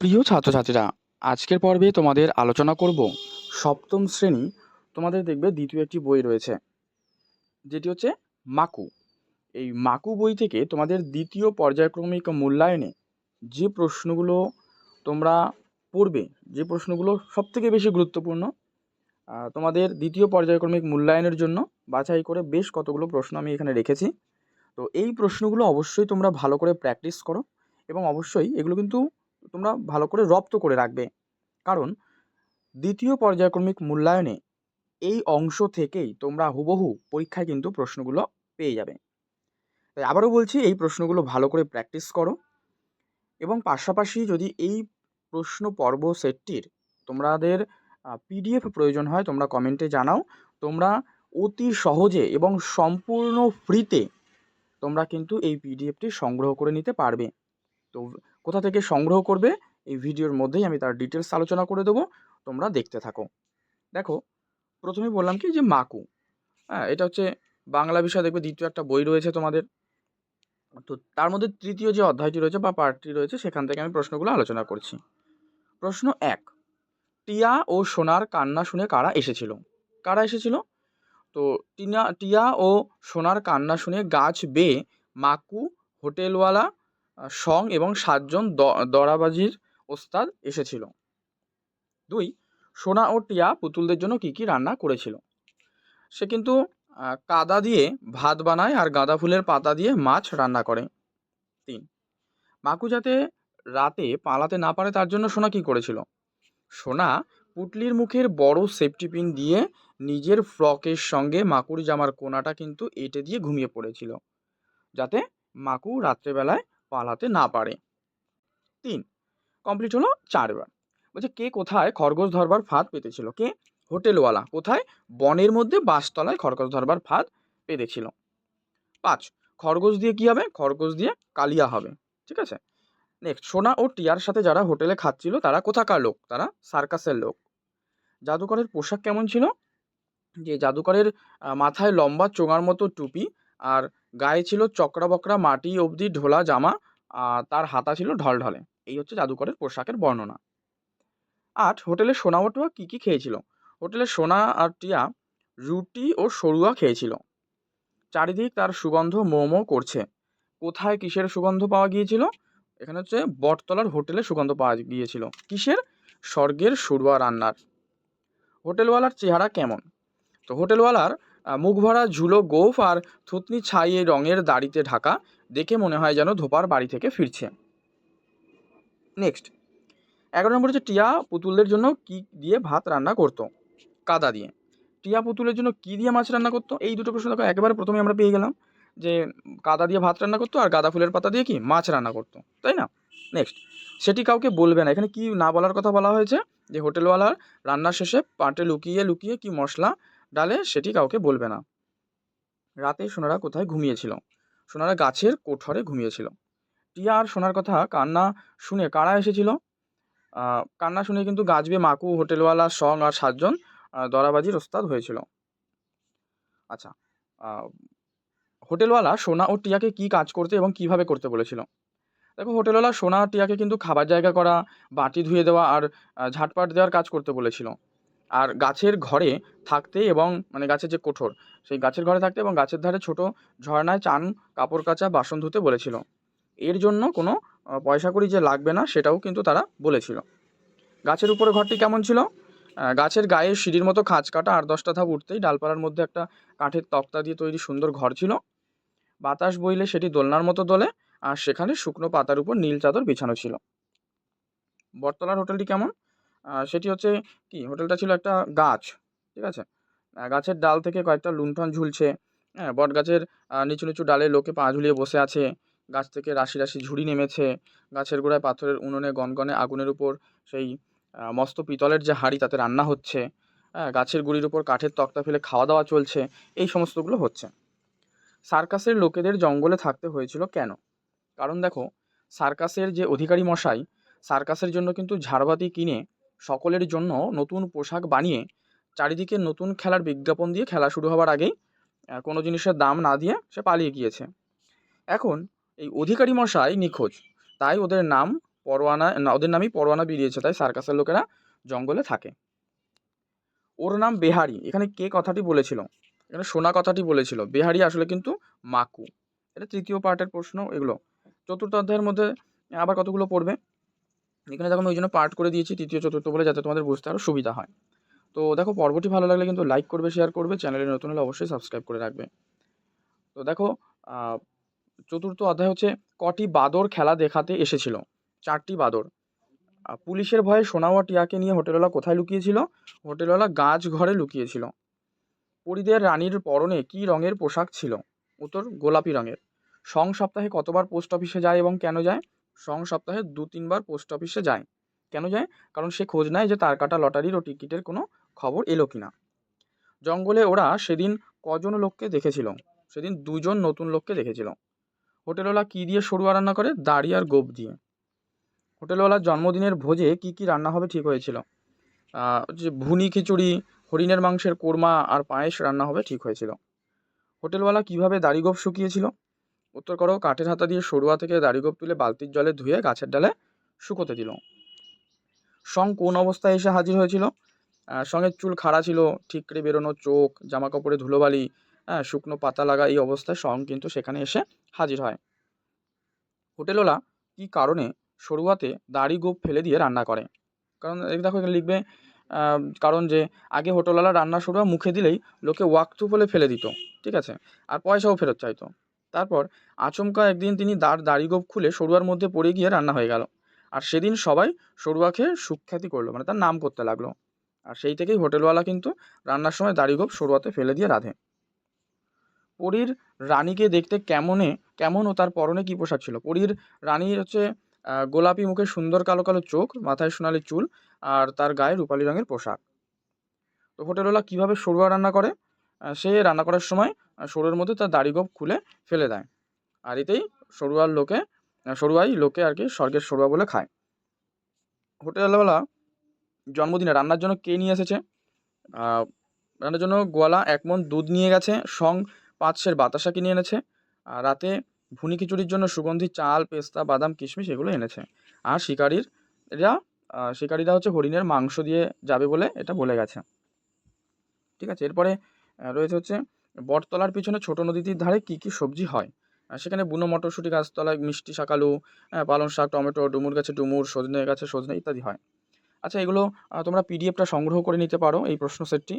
প্রিয় ছাত্রছাত্রীরা, আজকের পর্বে তোমাদের আলোচনা করব সপ্তম শ্রেণি। তোমাদের দেখবে দ্বিতীয় একটি বই রয়েছে, যেটি হচ্ছে মাকু। এই মাকু বই থেকে তোমাদের দ্বিতীয় পর্যায়ক্রমিক মূল্যায়নে যে প্রশ্নগুলো তোমরা পড়বে, যে প্রশ্নগুলো সবথেকে বেশি গুরুত্বপূর্ণ তোমাদের দ্বিতীয় পর্যায়ক্রমিক মূল্যায়নের জন্য বাছাই করে বেশ কতগুলো প্রশ্ন আমি এখানে রেখেছি। তো এই প্রশ্নগুলো অবশ্যই তোমরা ভালো করে প্র্যাকটিস করো এবং অবশ্যই এগুলো কিন্তু তোমরা ভালো করে রপ্ত করে রাখবে। কারণ দ্বিতীয় পর্যায়ক্রমিক মূল্যায়নে এই অংশ থেকেই তোমরা হুবহু পরীক্ষায় কিন্তু প্রশ্নগুলো পেয়ে যাবে। তাই আবারও বলছি, এই প্রশ্নগুলো ভালো করে প্র্যাকটিস করো এবং পাশাপাশি যদি এই প্রশ্ন পর্ব সেটটির তোমাদের পিডিএফ প্রয়োজন হয়, তোমরা কমেন্টে জানাও। তোমরা অতি সহজে এবং সম্পূর্ণ ফ্রিতে তোমরা কিন্তু এই পিডিএফটি সংগ্রহ করে নিতে পারবে। তো কোথা থেকে সংগ্রহ করবে, এই ভিডিওর মধ্যেই আমি তার ডিটেলস আলোচনা করে দেবো, তোমরা দেখতে থাকো। দেখো, প্রথমে বললাম কি যে মাকু। হ্যাঁ এটা হচ্ছে বাংলা বিষয় দেখবে দ্বিতীয় একটা বই রয়েছে তোমাদের। তো তার মধ্যে তৃতীয় যে অধ্যায়টি রয়েছে বা পার্টটি রয়েছে, সেখান থেকে আমি প্রশ্নগুলো আলোচনা করছি। প্রশ্ন এক, টিয়া ও সোনার কান্না শুনে কারা এসেছিল? কারা এসেছিল? তো টিনা, টিয়া ও সোনার কান্না শুনে গাছ বেয়ে মাকু হোটেলওয়ালা সং এবং সাতজন দরাবাজির ওস্তাদ এসেছিল। দুই, সোনা ও টিয়া পুতুলদের জন্য কি কি রান্না করেছিল? সে কিন্তু কাদা দিয়ে ভাত বানায় আর গাঁদা ফুলের পাতা দিয়ে মাছ রান্না করে। তিন, মাকু যাতে রাতে পালাতে না পারে তার জন্য সোনা কি করেছিল? সোনা পুটলির মুখের বড় সেফটি পিন দিয়ে নিজের ফ্রকের সঙ্গে মাকুর জামার কোনাটা কিন্তু এঁটে দিয়ে ঘুমিয়ে পড়েছিল। যাতে মাকু রাত্রেবেলায় পালাতে না পারে। তিন কমপ্লিট হলো চারবার। বলছে, কে কোথায় খরগোশ ধরবার ফাঁদ পেতেছিল? কে? হোটেলওয়ালা। কোথায়? বনের মধ্যে বাসতলায় খরগোশ ধরবার ফাঁদ পেতেছিল। পাঁচ, খরগোশ দিয়ে কি হবে? খরগোশ দিয়ে কালিয়া হবে। ঠিক আছে? নেক্সট সোনা ও টিয়ার সাথে যারা হোটেলে খাচ্ছিল, তারা কোথাকার লোক? তারা সার্কাসের লোক। জাদুকরের পোশাক কেমন ছিল? যে জাদুকরের মাথায় লম্বা চোঙার মতো টুপি আর গায়ে ছিল চকরা বকরা মাটি অবধি ঢোলা জামা, আর তার হাতা ছিল ঢলঢলে। এই হচ্ছে জাদুকরের পোশাকের বর্ণনা। আট, হোটেলে সোনা ও টিয়া কী কী খেয়েছিল? হোটেলে সোনা আর টিয়া রুটি ও সরুয়া খেয়েছিল। চারিদিক তার সুগন্ধ মোমো করছে। কোথায় কিসের সুগন্ধ পাওয়া গিয়েছিল? এখানে হচ্ছে বটতলার হোটেলে সুগন্ধ পাওয়া গিয়েছিল। কিসের? স্বর্গের সরুয়া রান্নার। হোটেলওয়ালার চেহারা কেমন? তো হোটেলওয়ালার মুখ ভরা ঝুলো গোফ আর থুতনি ছাইয়ে রঙের দাড়িতে ঢাকা, দেখে মনে হয় যেন ধোপার বাড়ি থেকে ফিরছে। নেক্সট এগারো নম্বর হচ্ছে টিয়া পুতুলদের জন্য কি দিয়ে ভাত রান্না করতো? কাদা দিয়ে। টিয়া পুতুলের জন্য কি দিয়ে মাছ রান্না করতো? এই দুটো প্রশ্ন দেখো, একেবারে প্রথমে আমরা পেয়ে গেলাম যে কাদা দিয়ে ভাত রান্না করতো আর গাঁদা ফুলের পাতা দিয়ে কি মাছ রান্না করতো, তাই না? নেক্সট সেটি কাউকে বলবে না। এখানে কি না বলার কথা বলা হয়েছে? যে হোটেলওয়ালার রান্নার শেষে পাটে লুকিয়ে লুকিয়ে কি মশলা ডালে সেটি কাউকে বলবে না। রাতে সোনারা কোথায় ঘুমিয়েছিল? সোনারা গাছের কোঠরে ঘুমিয়েছিল। টিয়া আর সোনার কথা কান্না শুনে কারা এসেছিল? কান্না শুনে কিন্তু গাছবে মাকু, হোটেলওয়ালা, সং আর সাতজন দরাবাজির ওস্তাদ হয়েছিল। আচ্ছা হোটেলওয়ালা সোনা ও টিয়াকে কি কাজ করতে এবং কীভাবে করতে বলেছিল? দেখো, হোটেলওয়ালা সোনা টিয়াকে কিন্তু খাবার জায়গা করা, বাটি ধুয়ে দেওয়া আর ঝাটপাট দেওয়ার কাজ করতে বলেছিল। আর গাছের ঘরে থাকতে এবং মানে গাছের যে কোঠর, সেই গাছের ঘরে থাকতে এবং গাছের ধারে ছোট ঝর্ণায় চান কাপড় কাচা বাসন ধুতে বলেছিল। এর জন্য কোনো পয়সা করি যে লাগবে না সেটাও কিন্তু তারা বলেছিল। গাছের উপরে ঘরটি কেমন ছিল? গাছের গায়ে সিঁড়ির মতো খাঁজ কাটা আট দশটা ধাপ উঠতেই ডালপালার মধ্যে একটা কাঠের তক্তা দিয়ে তৈরি সুন্দর ঘর ছিল। বাতাস বইলে সেটি দোলনার মতো দোলে আর সেখানে শুকনো পাতার উপর নীল চাদর বিছানো ছিল। বটতলার হোটেলটি কেমন? সেটি হচ্ছে কি? হোটেলটা ছিল একটা গাছ, ঠিক আছে? গাছের ডাল থেকে কয়েকটা লুণ্ঠন ঝুলছে হ্যাঁ? বট গাছের নিচু নিচু ডালে লোকে পা ঝুলিয়ে বসে আছে, গাছ থেকে রাশি রাশি ঝুড়ি নেমেছে, গাছের গোড়ায় পাথরের উনুনে গনগনে আগুনের উপর সেই মস্ত পিতলের যে হাঁড়ি তাতে রান্না হচ্ছে হ্যাঁ? গাছের গুঁড়ির উপর কাঠের তক্তা ফেলে খাওয়া দাওয়া চলছে, এই সমস্তগুলো হচ্ছে। সার্কাসের লোকেদের জঙ্গলে থাকতে হয়েছিল কেন? কারণ দেখো, সার্কাসের যে অধিকারী মশাই, সার্কাসের জন্য কিন্তু ঝাড়বাতি কিনে সকলের জন্য নতুন পোশাক বানিয়ে চারিদিকে নতুন খেলার বিজ্ঞাপন দিয়ে খেলা শুরু হওয়ার আগেই কোনো জিনিসের দাম না দিয়ে সে পালিয়ে গিয়েছে। এখন এই অধিকারী মশাই নিখোঁজ। তাই ওদের নাম পরোয়ানা ওদের নামই পরোয়ানা বেরিয়েছে। তাই সার্কাসের লোকেরা জঙ্গলে থাকে। ওর নাম বেহারি। এখানে কে কথাটি বলেছিল? এখানে সোনা কথাটি বলেছিল। বেহারি আসলে কিন্তু মাকু। এটা তৃতীয় পার্টের প্রশ্ন এগুলো। চতুর্থ অধ্যায়ের মধ্যে আবার কতগুলো পড়বে? এখানে দেখো আমি ওই জন্য পার্ট করে দিয়েছি, তৃতীয়, চতুর্থ বলে, যাতে তোমাদের বুঝতে আরও সুবিধা হয়। তো দেখো, পর্বটি ভালো লাগলে কিন্তু লাইক করবে শেয়ার করবে চ্যানেলে নতুন হলে অবশ্যই সাবস্ক্রাইব করে রাখবে। তো দেখো চতুর্থ অধ্যায় হচ্ছে, কটি বাদর খেলা দেখাতে এসেছিল? চারটি বাদর। পুলিশের ভয়ে সোনাওয়া টিয়াকে নিয়ে হোটেলওয়ালা কোথায় লুকিয়েছিল? হোটেলওয়ালা গাছ ঘরে লুকিয়েছিল। পরিদের রানীর পরনে কী রঙের পোশাক ছিল? উত্তর, গোলাপি রঙের। সং সপ্তাহে কতবার পোস্ট অফিসে যায় এবং কেন যায়? সং সপ্তাহে দু, তিনবার পোস্ট অফিসে যায়। কেন যায়? কারণ সে খোঁজ নেয় যে তার কাটা লটারির ও টিকিটের কোনো খবর এলো কিনা জঙ্গলে ওরা সেদিন কজন লোককে দেখেছিল? সেদিন দুজন নতুন লোককে দেখেছিল। হোটেলওয়ালা কী দিয়ে সরুয়া রান্না করে? দাড়ি আর গোপ দিয়ে। হোটেলওয়ালার জন্মদিনের ভোজে কি কি রান্না হবে ঠিক হয়েছিল? যে ভুনি খিচুড়ি, হরিণের মাংসের কোরমা আর পায়েস রান্না হবে ঠিক হয়েছিল। হোটেলওয়ালা কীভাবে দাড়িগোপ শুকিয়েছিল? উত্তর করো, কাঠের হাতা দিয়ে সরুয়া থেকে দাড়িগোপ তুলে বালতির জলে ধুয়ে গাছের ডালে শুকোতে দিল। সং কোন অবস্থায় এসে হাজির হয়েছিল? সঙ্গে চুল খাড়া ছিল, ঠিকরে বেরোনো চোখ জামা কাপড়ে ধুলোবালি হ্যাঁ শুকনো পাতা লাগা এই অবস্থায় সং কিন্তু সেখানে এসে হাজির হয়। হোটেলওয়ালা কী কারণে সরুয়াতে দাড়ি গোপ ফেলে দিয়ে রান্না করে? কারণ দেখো এখানে লিখবে কারণ যে আগে হোটেলওয়ালা রান্না সরুয়া মুখে দিলেই লোকে ওয়াক্তু বলে ফেলে দিত, ঠিক আছে? আর পয়সাও ফেরত চাইতো। তারপর আচমকা একদিন তিনি দাঁড় দাড়িগোপ খুলে সরুয়ার মধ্যে পড়ে গিয়ে রান্না হয়ে গেল। আর সেদিন সবাই সরুয়া খেয়ে সুখ্যাতি করল মানে তার নাম করতে লাগল। আর সেই থেকেই হোটেলওয়ালা কিন্তু রান্নার সময় দাড়িগোপ সরুয়াতে ফেলে দিয়ে রাঁধে। পরীর রানীকে দেখতে কেমনে, কেমন ও তার পরনে কী পোশাক ছিল? পরীর রানীর হচ্ছে গোলাপি মুখে সুন্দর কালো কালো চোখ, মাথায় সোনালি চুল আর তার গায়ে রূপালি রঙের পোশাক। তো হোটেলওয়ালা কীভাবে সরুয়া রান্না করে? সে রান্না করার সময় সরুর মধ্যে তার দাড়িগোপ খুলে ফেলে দেয়। আর এতেই সরুয়ার লোকে সরুয়াই লোকে আর কি স্বর্গের সরুয়া বলে খায়। হোটেলওয়ালা জন্মদিনে রান্নার জন্য কে নিয়ে এসেছে? রান্নার জন্য গোয়ালা, এক মন দুধ নিয়ে গেছে, সং পাঁচ সের বাতাসা কিনে এনেছে, আর রাতে ভুনি খিচুড়ির জন্য সুগন্ধি, চাল, পেস্তা, বাদাম, কিশমিশ এগুলো এনেছে। আর শিকারির এরা শিকারীরা হচ্ছে হরিণের মাংস দিয়ে যাবে বলে এটা বলে গেছে। ঠিক আছে, এরপরে রয়েছে হচ্ছে বটতলার পিছনে ছোট নদীটির ধারে কী কী সবজি হয়? সেখানে বুনো মটরশুঁটি গাছতলায় মিষ্টি শাকালু পালং শাক, টমেটো, ডুমুর গাছে ডুমুর, সজনে গাছে সজনে ইত্যাদি হয়। আচ্ছা এগুলো তোমরা পিডিএফটা সংগ্রহ করে নিতে পারো এই প্রশ্ন সেটটি।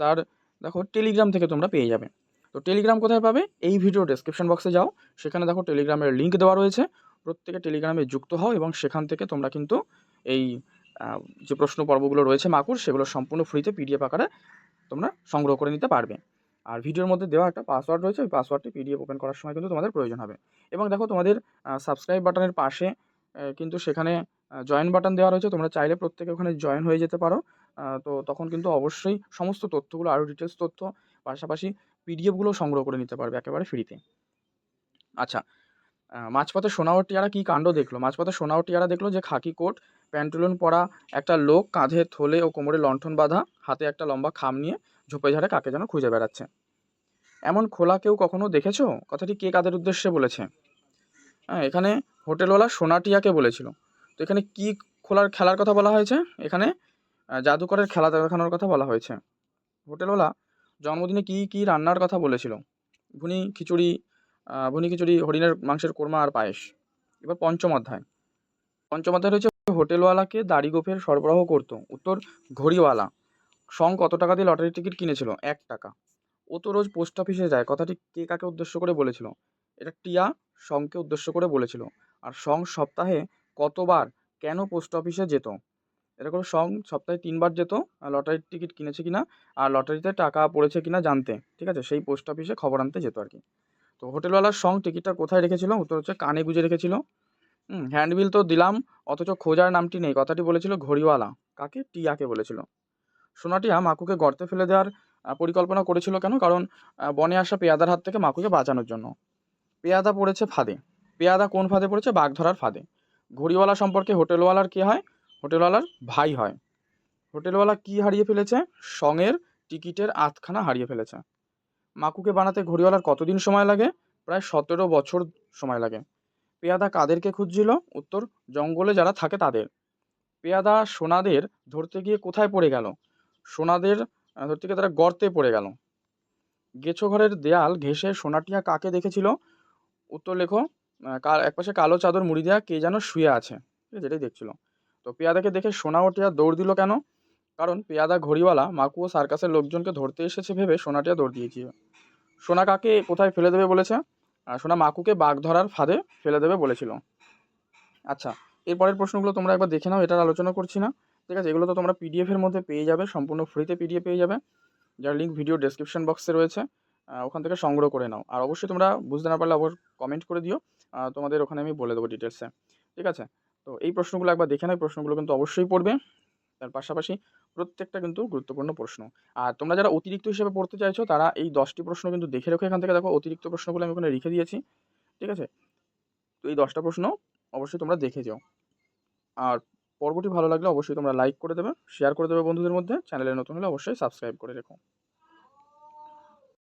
তার, দেখো টেলিগ্রাম থেকে তোমরা পেয়ে যাবে। তো টেলিগ্রাম কোথায় পাবে? এই ভিডিও ডেসক্রিপশন বক্সে যাও। সেখানে দেখো টেলিগ্রামের লিঙ্ক দেওয়া রয়েছে। প্রত্যেকে টেলিগ্রামে যুক্ত হও এবং সেখান থেকে তোমরা কিন্তু এই যে প্রশ্ন পর্বগুলো রয়েছে মাকুর, সেগুলো সম্পূর্ণ ফ্রিতে পিডিএফ আকারে তোমরা সংগ্রহ করে নিতে পারবে। আর ভিডিওর মধ্যে দেওয়া একটা পাসওয়ার্ড রয়েছে, ওই পাসওয়ার্ডটি পিডিএফ ওপেন করার সময় কিন্তু তোমাদের প্রয়োজন হবে। এবং দেখো তোমাদের সাবস্ক্রাইব বাটনের পাশে কিন্তু সেখানে জয়েন বাটন দেওয়া রয়েছে। তোমরা চাইলে প্রত্যেকে ওখানে জয়েন হয়ে যেতে পারো। তো তখন কিন্তু অবশ্যই সমস্ত তথ্যগুলো, আরও ডিটেলস তথ্য, পাশাপাশি পিডিএফগুলো সংগ্রহ করে নিতে পারবে একেবারে ফ্রিতে আচ্ছা মাঝপথে সোনা ও টিয়ারা কী কাণ্ড দেখল? মাঝপথে সোনা ও টিয়ারা দেখল যে খাকি কোট প্যান্টুলন পরা একটা লোক কাঁধে থলে ও কোমরে লণ্ঠন বাঁধা, হাতে একটা লম্বা খাম নিয়ে ঝোপে ঝাড়ে কাকে যেন খুঁজে বেড়াচ্ছে। এমন খোলা কেউ কখনো দেখেছ? কথাটি কে কাদের উদ্দেশ্যে বলেছে? হ্যাঁ এখানে হোটেলওয়ালা সোনাটিয়াকে বলেছিল। তো এখানে কি খোলার খেলার কথা বলা হয়েছে? এখানে জাদুকরের খেলা দেখানোর কথা বলা হয়েছে। হোটেলওয়ালা জন্মদিনে কি কি রান্নার কথা বলেছিল? ভুনি খিচুড়ি ভুনি খিচুড়ি, হরিণের মাংসের কোরমা আর পায়েস। এবার পঞ্চম অধ্যায়। পঞ্চম অধ্যায় রয়েছে হোটেলওয়ালাকে দাড়িগোফের সরবরাহ করতো। উত্তর, ঘড়িওয়ালা, সং কত টাকা দিয়ে লটারির টিকিট কিনেছিল? এক টাকা। ও তো রোজ পোস্ট অফিসে যায়। কথাটি কে কাকে উদ্দেশ্য করে বলেছিল? এটা টিয়া সংকে উদ্দেশ্য করে বলেছিল। আর সং সপ্তাহে কতবার কেন পোস্ট অফিসে যেত? এটা করে সং সপ্তাহে তিনবার যেত। লটারির টিকিট কিনেছে কিনা? আর লটারিতে টাকা পড়েছে কিনা জানতে। ঠিক আছে, সেই পোস্ট অফিসে খবর আনতে যেত আর কি। তো হোটেলওয়ালার সং টিকিটটা কোথায় রেখেছিল? উত্তর হচ্ছে কানে গুজে রেখেছিল। হুম হ্যান্ডবিল তো দিলাম, অথচ খোঁজার নামটি নেই। কথাটি বলেছিল ঘড়িওয়ালা। কাকে? টিয়াকে বলেছিল। সোনাটিয়া মাকুকে গর্তে ফেলে দেওয়ার পরিকল্পনা করেছিল কেন? কারণ বনে আসা পেয়াদার হাত থেকে মাকুকে বাঁচানোর জন্য। পেয়াদা পড়েছে ফাঁদে। পেয়াদা কোন ফাঁদে পড়েছে? বাঘ ধরার ফাঁদে। ঘড়িওয়ালা সম্পর্কে হোটেলওয়ালার কে হয়? হোটেলওয়ালার ভাই হয়। হোটেলওয়ালা কি হারিয়ে ফেলেছে? সঙের টিকিটের আধখানা হারিয়ে ফেলেছে। মাকুকে বানাতে ঘড়িওয়ালার কতদিন সময় লাগে? প্রায় সতেরো বছর সময় লাগে। পেয়াদা কাদেরকে খুঁজছিল? উত্তর, জঙ্গলে যারা থাকে তাদের। পেয়াদা সোনাদের ধরতে গিয়ে কোথায় পড়ে গেল? সোনাদের ধরতে গিয়ে তারা গর্তে পড়ে গেল। গেছো ঘরের দেয়াল ঘেঁষে সোনাটিয়া কাকে দেখেছিল? উত্তর লেখো কার, একপাশে কালো চাদর মুড়ি দেওয়া কে যেন শুয়ে আছে। ঠিক আছে, এটাই দেখছিল। তো পেয়াদাকে দেখে সোনা ওটিয়া দৌড় দিল কেন? কারণ পেয়াদা ঘড়িওয়ালা, মাকু ও সার্কাসের লোকজনকে ধরতে এসেছে ভেবে সোনাটিয়া দৌড় দিয়েছিল। সোনা কাকে কোথায় ফেলে দেবে বলেছে? সোনা মাকুকে বাঘ ধরার ফাঁদে ফেলে দেবে বলেছিল। আচ্ছা এরপরের প্রশ্নগুলো তোমরা একবার দেখে নাও, এটার আলোচনা করছি না। ঠিক আছে, এগুলো তো তোমরা পিডিএফের মধ্যে পেয়ে যাবে, সম্পূর্ণ ফ্রিতে পিডিএফ পেয়ে যাবে। যার লিঙ্ক ভিডিও ডেসক্রিপশন বক্সে রয়েছে ওখান থেকে সংগ্রহ করে নাও। আর অবশ্যই তোমরা বুঝতে না পারলে অবশ্য কমেন্ট করে দিও তোমাদের ওখানে আমি বলে দেবো ডিটেলসে ঠিক আছে, তো এই প্রশ্নগুলো একবার দেখে নাও প্রশ্নগুলো কিন্তু অবশ্যই পড়বে। তার পাশাপাশি প্রত্যেকটা কিন্তু গুরুত্বপূর্ণ প্রশ্ন। আর তোমরা যারা অতিরিক্ত হিসেবে পড়তে চাইছো, তারা এই দশটি প্রশ্ন কিন্তু দেখে রেখো এখান থেকে। দেখো, অতিরিক্ত প্রশ্নগুলো আমি ওখানে রেখে দিয়েছি, ঠিক আছে? তো এই দশটা প্রশ্ন অবশ্যই তোমরা দেখে যাও। আর পর্বটি ভালো লাগলে অবশ্যই তোমরা লাইক করে দেবে, শেয়ার করে দেবে বন্ধুদের মধ্যে। চ্যানেলে নতুন হলে অবশ্যই সাবস্ক্রাইব করে রেখো।